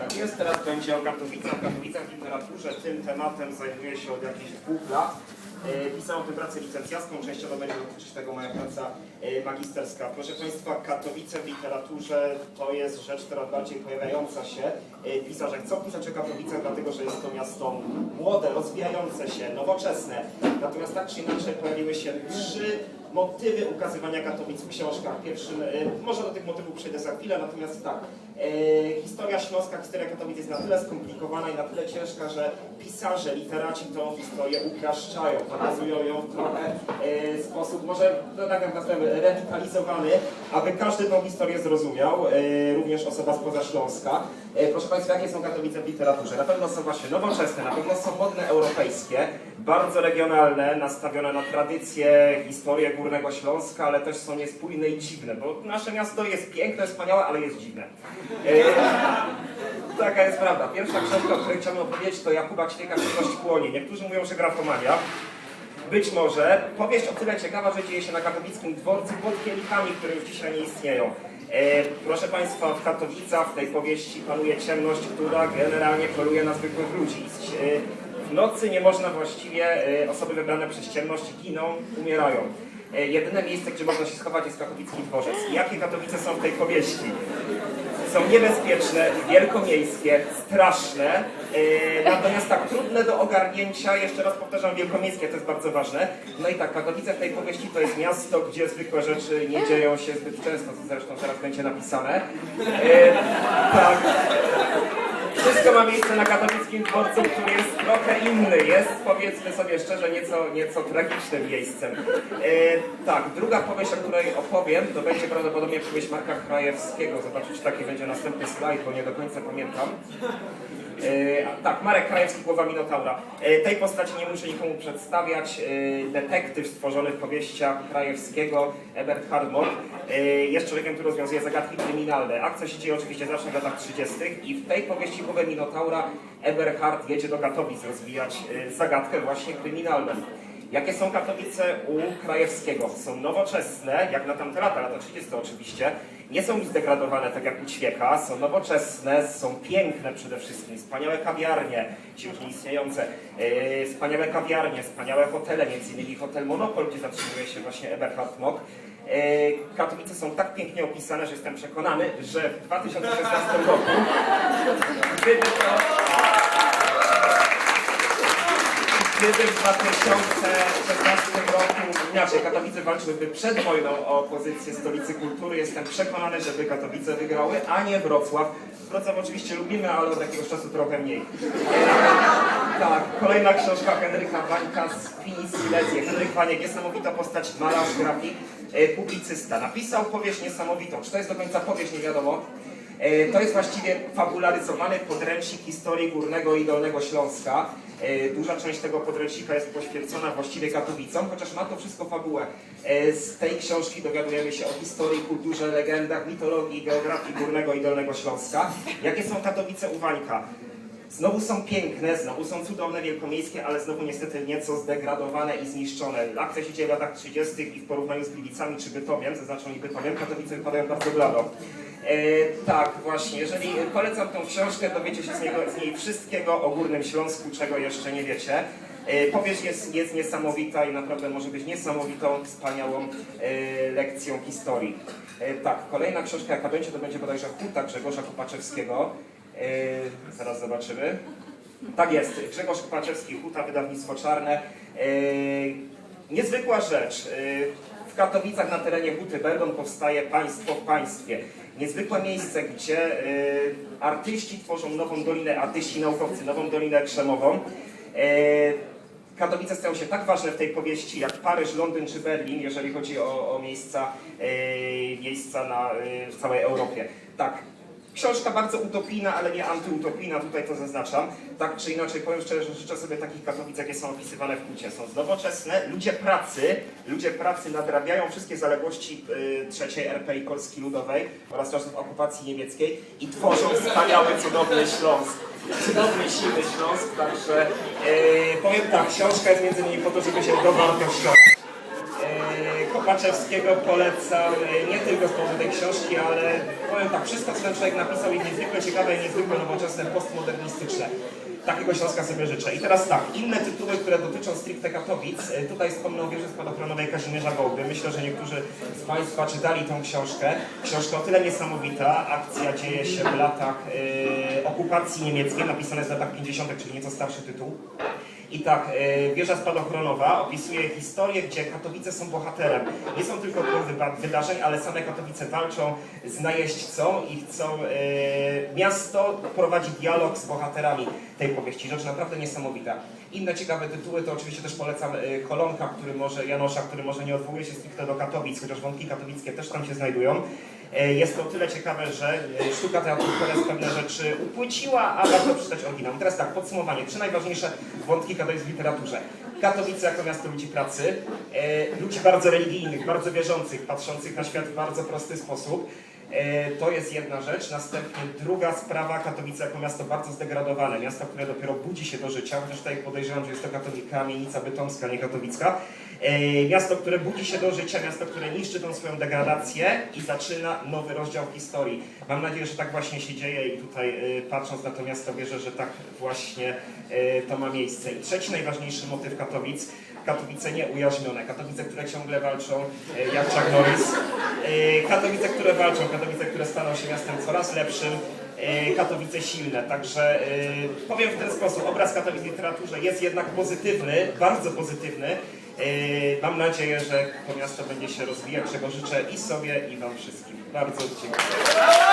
Tak jest, teraz będzie o Katowicach. Katowicach w literaturze. Tym tematem zajmuję się od jakichś dwóch lat. E, Pisałem tym pracę licencjacką, częściowo będzie dotyczyć tego moja praca e, magisterska. Proszę Państwa, Katowice w literaturze to jest rzecz coraz bardziej pojawiająca się. E, Pisarze chcą pisać o Katowicach, dlatego że jest to miasto młode, rozwijające się, nowoczesne. Natomiast tak czy inaczej pojawiły się trzy motywy ukazywania Katowic w książkach. Pierwszym, e, może do tych motywów przejdę za chwilę, natomiast tak, e, historia śląska, historia Katowic jest na tyle skomplikowana i na tyle ciężka, że pisarze, literaci tą historię upraszczają, pokazują ją w trochę e, sposób, może no tak jak nazwijmy, rewitalizowany, aby każdy tą historię zrozumiał, również osoba spoza Śląska. Proszę Państwa, jakie są Katowice w literaturze? Na pewno są właśnie nowoczesne, na pewno są modne europejskie, bardzo regionalne, nastawione na tradycję, historię Górnego Śląska, ale też są niespójne i dziwne, bo nasze miasto jest piękne, wspaniałe, ale jest dziwne. E, taka jest prawda. Pierwsza książka, o której chciałbym opowiedzieć, to Jakuba Ćwieka Miłość Płonie. Niektórzy mówią, że grafomania. Być może. Powieść o tyle ciekawa, że dzieje się na katowickim dworcu pod kielichami, które już dzisiaj nie istnieją. E, proszę Państwa, w Katowicach w tej powieści panuje ciemność, która generalnie poluje na zwykłych ludzi. E, w nocy nie można właściwie, e, osoby wybrane przez ciemność giną, umierają. E, jedyne miejsce, gdzie można się schować jest katowicki dworzec. Jakie Katowice są w tej powieści? są niebezpieczne, wielkomiejskie, straszne, e, natomiast tak trudne do ogarnięcia, jeszcze raz powtarzam, wielkomiejskie to jest bardzo ważne. No i tak, Katowice w tej powieści to jest miasto, gdzie zwykłe rzeczy nie dzieją się zbyt często, co zresztą teraz będzie napisane. E, tak. Wszystko ma miejsce na katowickim dworcu, który jest trochę inny, jest powiedzmy sobie szczerze nieco, nieco tragicznym miejscem. E, tak, druga powieść, o której opowiem, to będzie prawdopodobnie powieść Marka Krajewskiego. Zobaczyć, taki będzie następny slajd, bo nie do końca pamiętam. E, tak, Marek Krajewski, Głowa Minotaura. E, tej postaci nie muszę nikomu przedstawiać. E, detektyw stworzony w powieściach Krajewskiego, Ebert Hardmore, e, jest człowiekiem, który rozwiązuje zagadki kryminalne. Akcja się dzieje oczywiście zawsze w latach 30. i w tej powieści Głowę Minotaura Eberhard jedzie do Katowic rozwijać e, zagadkę właśnie kryminalną. Jakie są Katowice u Krajewskiego? Są nowoczesne, jak na tamte lata, lata 30 oczywiście. Nie są zdegradowane tak jak u Ćwieka, są nowoczesne, są piękne przede wszystkim, wspaniałe kawiarnie, ci już nieistniejące, yy, wspaniałe kawiarnie, wspaniałe hotele, między innymi hotel Monopol, gdzie zatrzymuje się właśnie Eberhard Mock. Yy, Katowice są tak pięknie opisane, że jestem przekonany, że w 2016 roku, gdyby to... Gdyby w 2016 roku inaczej Katowice walczyłyby przed wojną o pozycję stolicy kultury, jestem przekonany, żeby Katowice wygrały, a nie Wrocław. Wrocław oczywiście lubimy, ale od jakiegoś czasu trochę mniej. Tak, kolejna książka Henryka Wańka z Silesii. Henryk Waniek, niesamowita postać, malarz, grafik, e, publicysta. Napisał powieść niesamowitą. Czy to jest do końca powieść, nie wiadomo. E, To jest właściwie fabularyzowany podręcznik historii Górnego i Dolnego Śląska. E, Duża część tego podręcznika jest poświęcona właściwie Katowicom, chociaż ma to wszystko fabułę. E, Z tej książki dowiadujemy się o historii, kulturze, legendach, mitologii, geografii Górnego i Dolnego Śląska. Jakie są Katowice u? Znowu są piękne, znowu są cudowne, wielkomiejskie, ale znowu niestety nieco zdegradowane i zniszczone. Akcja się dzieje w latach 30. i w porównaniu z Gliwicami czy Bytomiem, zaznaczą i Bytomiem, Katowice wypadają bardzo blado. E, tak, właśnie, jeżeli polecam tą książkę, dowiecie się z, niego, z niej wszystkiego o Górnym Śląsku, czego jeszcze nie wiecie. E, powieść jest, jest niesamowita i naprawdę może być niesamowitą, wspaniałą e, lekcją historii. E, tak, kolejna książka jaka będzie, to będzie bodajże Huta Grzegorza Kupaczewskiego. E, zaraz zobaczymy. Tak jest, Grzegorz Kupaczewski, Huta, wydawnictwo czarne. E, niezwykła rzecz. E, w Katowicach na terenie Huty Bergon powstaje państwo w państwie. Niezwykłe miejsce, gdzie e, artyści tworzą nową dolinę, artyści naukowcy, nową dolinę krzemową. E, Katowice stają się tak ważne w tej powieści jak Paryż, Londyn czy Berlin, jeżeli chodzi o, o miejsca, e, miejsca na, e, w całej Europie. Tak, Książka bardzo utopijna, ale nie antyutopijna, tutaj to zaznaczam. Tak czy inaczej, powiem szczerze, że życzę sobie takich Katowic, jakie są opisywane w Kucie. Są nowoczesne, ludzie pracy, ludzie pracy nadrabiają wszystkie zaległości y, trzeciej RP i Polski Ludowej oraz czasów okupacji niemieckiej i tworzą wspaniały, cudowny Śląsk. Cudowny, silny Śląsk, także y, powiem tak, książka jest między innymi po to, żeby się dowartościować. Kopaczewskiego polecam e, nie tylko z powodu tej książki, ale powiem tak, wszystko co ten człowiek napisał jest niezwykle ciekawe i niezwykle nowoczesne, postmodernistyczne. Takiego Śląska sobie życzę. I teraz tak, inne tytuły, które dotyczą stricte Katowic. E, Tutaj wspomnę o wieży spadochronowej Kazimierza Gołby. Myślę, że niektórzy z Państwa czytali tą książkę. Książka o tyle niesamowita. Akcja dzieje się w latach e, okupacji niemieckiej. Napisane w latach 50., czyli nieco starszy tytuł. I tak, e, wieża spadochronowa opisuje historię, gdzie Katowice są bohaterem. Nie są tylko wyba- wydarzeń, ale same Katowice walczą z najeźdźcą i chcą... E, miasto prowadzi dialog z bohaterami tej powieści. Rzecz naprawdę niesamowita. Inne ciekawe tytuły to oczywiście też polecam e, Kolonka, który może, Janosza, który może nie odwołuje się stricte do Katowic, chociaż wątki katowickie też tam się znajdują. E, Jest to o tyle ciekawe, że e, sztuka teatru Perez pewne rzeczy upłyciła, a warto przeczytać oryginał. Teraz tak, podsumowanie. Trzy najważniejsze wątki Katowic w literaturze. Katowice jako miasto ludzi pracy, e, ludzi bardzo religijnych, bardzo wierzących, patrzących na świat w bardzo prosty sposób. E, To jest jedna rzecz. Następnie druga sprawa, Katowice jako miasto bardzo zdegradowane, miasto, które dopiero budzi się do życia, chociaż tutaj podejrzewam, że jest to Katowi- kamienica bytomska, nie katowicka. E, Miasto, które budzi się do życia, miasto, które niszczy tą swoją degradację i zaczyna nowy rozdział historii. Mam nadzieję, że tak właśnie się dzieje i tutaj e, patrząc na to miasto wierzę, że tak właśnie to ma miejsce. I trzeci najważniejszy motyw Katowic, Katowice nieujarzmione, Katowice, które ciągle walczą e, jak Chuck Norris, E, Katowice, które walczą, Katowice, które staną się miastem coraz lepszym, e, Katowice silne. Także powiem w ten sposób, obraz Katowic w literaturze jest jednak pozytywny, bardzo pozytywny. Mam nadzieję, że to miasto będzie się rozwijać, czego życzę i sobie, i Wam wszystkim. Bardzo dziękuję.